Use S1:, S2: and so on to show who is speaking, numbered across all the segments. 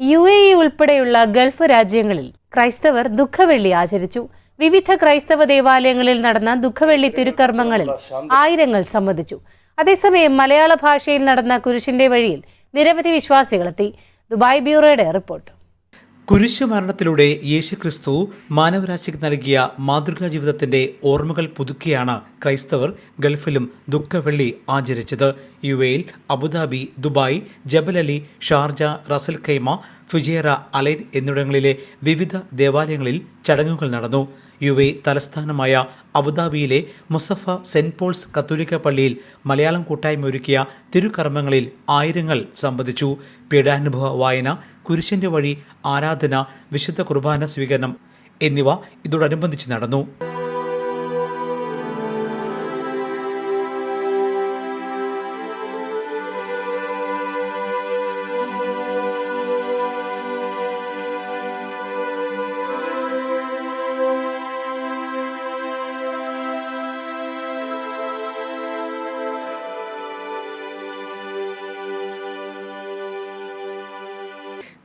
S1: U A E ഉൾപ്പെടെയുള്ള Gulf രാജ്യങ്ങളിൽ ക്രൈസ്തവർ ദുഃഖവെള്ളി ആചരിച്ചു. വിവിധ ക്രൈസ്തവ ദേവാലയങ്ങളിൽ നടന്ന ദുഃഖവെള്ളി തിരുക്കർമ്മങ്ങളിൽ ആയിരങ്ങൾ സംബന്ധിച്ചു. അതേസമയം മലയാള ഭാഷയിൽ നടന്ന കുരിശിന്റെ വഴിയിൽ നിരവധി വിശ്വാസികളെത്തി. Dubai ബ്യൂറോയുടെ report.
S2: കുരിശു മരണത്തിലൂടെ യേശുക്രിസ്തു മാനവരാശിക്ക് നൽകിയ മാതൃകാ ജീവിതത്തിന്റെ ഓർമ്മകൾ പുതുക്കിയാണ് ക്രൈസ്തവർ ഗൾഫിലും ദുഃഖവെള്ളി ആചരിച്ചത്. യു എയിൽ Abu Dhabi Dubai Jebel Ali Sharjah Ras Al Khaimah Fujairah Al Ain എന്നിവിടങ്ങളിലെ വിവിധ ദേവാലയങ്ങളിൽ ചടങ്ങുകൾ നടന്നു. യു എ തലസ്ഥാനമായ അബുദാബിയിലെ മുസഫ സെന്റ് പോൾസ് കത്തോലിക്ക പള്ളിയിൽ മലയാളം കൂട്ടായ്മ ഒരുക്കിയ തിരുക്കർമ്മങ്ങളിൽ ആയിരങ്ങൾ സംബന്ധിച്ചു പീഡാനുഭവ വായന കുരിശന്റെ വഴി ആരാധന വിശുദ്ധ കുർബാന സ്വീകരണം എന്നിവ ഇതോടനുബന്ധിച്ച് നടന്നു.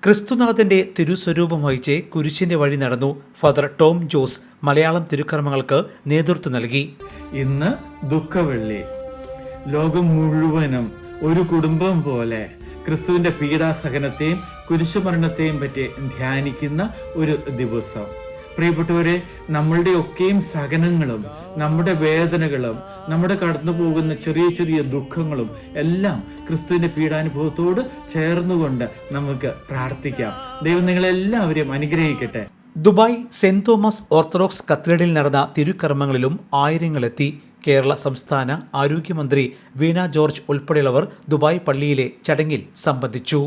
S2: ക്രിസ്തുനാഥന്റെ തിരുസ്വരൂപം വഹിച്ച് കുരിശിന്റെ വഴി നടന്നു ഫാദർ ടോം ജോസ് മലയാളം തിരുക്കർമ്മങ്ങൾക്ക് നേതൃത്വം നൽകി.
S3: ഇന്ന് ദുഃഖവെള്ളി. ലോകം മുഴുവനും ഒരു കുടുംബം പോലെ ക്രിസ്തുവിന്റെ പീഡാസഹനത്തെയും കുരിശുമരണത്തെയും പറ്റി ധ്യാനിക്കുന്ന ഒരു ദിവസം. പ്രിയപ്പെട്ടവരെ നമ്മളുടെ ഒക്കെയും സഹനങ്ങളും നമ്മുടെ വേദനകളും നമ്മുടെ കടന്നു പോകുന്ന ചെറിയ ചെറിയ ദുഃഖങ്ങളും എല്ലാം ക്രിസ്തുവിന്റെ പീഡാനുഭവത്തോട് ചേർന്നുകൊണ്ട് നമുക്ക് പ്രാർത്ഥിക്കാം. ദൈവം നിങ്ങളെല്ലാവരെയും അനുഗ്രഹിക്കട്ടെ.
S2: ദുബായ് സെന്റ് തോമസ് ഓർത്തഡോക്സ് കത്തീഡ്രലിൽ നടന്ന തിരുക്കർമ്മങ്ങളിലും ആയിരങ്ങളെത്തി കേരള സംസ്ഥാന ആരോഗ്യമന്ത്രി വീണ ജോർജ് ഉൾപ്പെടെയുള്ളവർ ദുബായ് പള്ളിയിലെ ചടങ്ങിൽ സംബന്ധിച്ചു.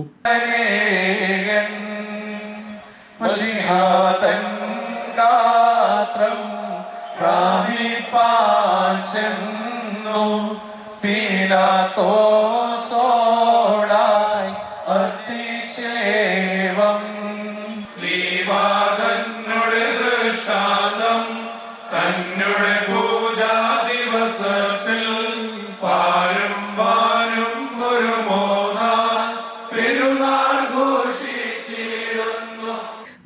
S4: ചെന്നു പീലാത്തോസോടായി അത്തിച്ചേവം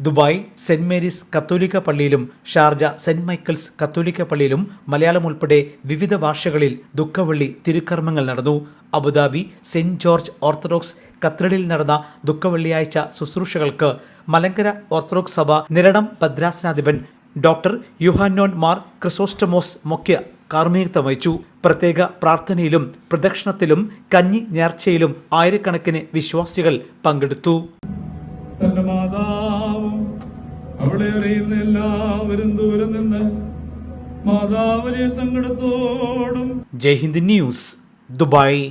S2: ദുബായ് സെന്റ് മേരീസ് കത്തോലിക്ക പള്ളിയിലും ഷാർജ സെന്റ് മൈക്കിൾസ് കത്തോലിക്ക പള്ളിയിലും മലയാളം ഉൾപ്പെടെ വിവിധ ഭാഷകളിൽ ദുഃഖവെള്ളി തിരുക്കർമ്മങ്ങൾ നടന്നു. അബുദാബി സെന്റ് ജോർജ് ഓർത്തഡോക്സ് കത്തീഡ്രലിൽ നടന്ന ദുഃഖവെള്ളിയാഴ്ച ശുശ്രൂഷകൾക്ക് മലങ്കര ഓർത്തഡോക്സ് സഭ നിരണം ഭദ്രാസനാധിപൻ ഡോക്ടർ യുഹാനോൻ മാർ ക്രിസോസ്റ്റമോസ് മുഖ്യ കാർമ്മികത്വം വഹിച്ചു. പ്രത്യേക പ്രാർത്ഥനയിലും പ്രദക്ഷിണത്തിലും കഞ്ഞി നേർച്ചയിലും ആയിരക്കണക്കിന് വിശ്വാസികൾ പങ്കെടുത്തു.
S5: അവളെ അറിയുന്ന എല്ലാവരും ദൂരെ നിന്ന് മാതാവിനെ സങ്കടത്തോടും
S2: ജയ്ഹിന്ദ് ന്യൂസ് ദുബായ്.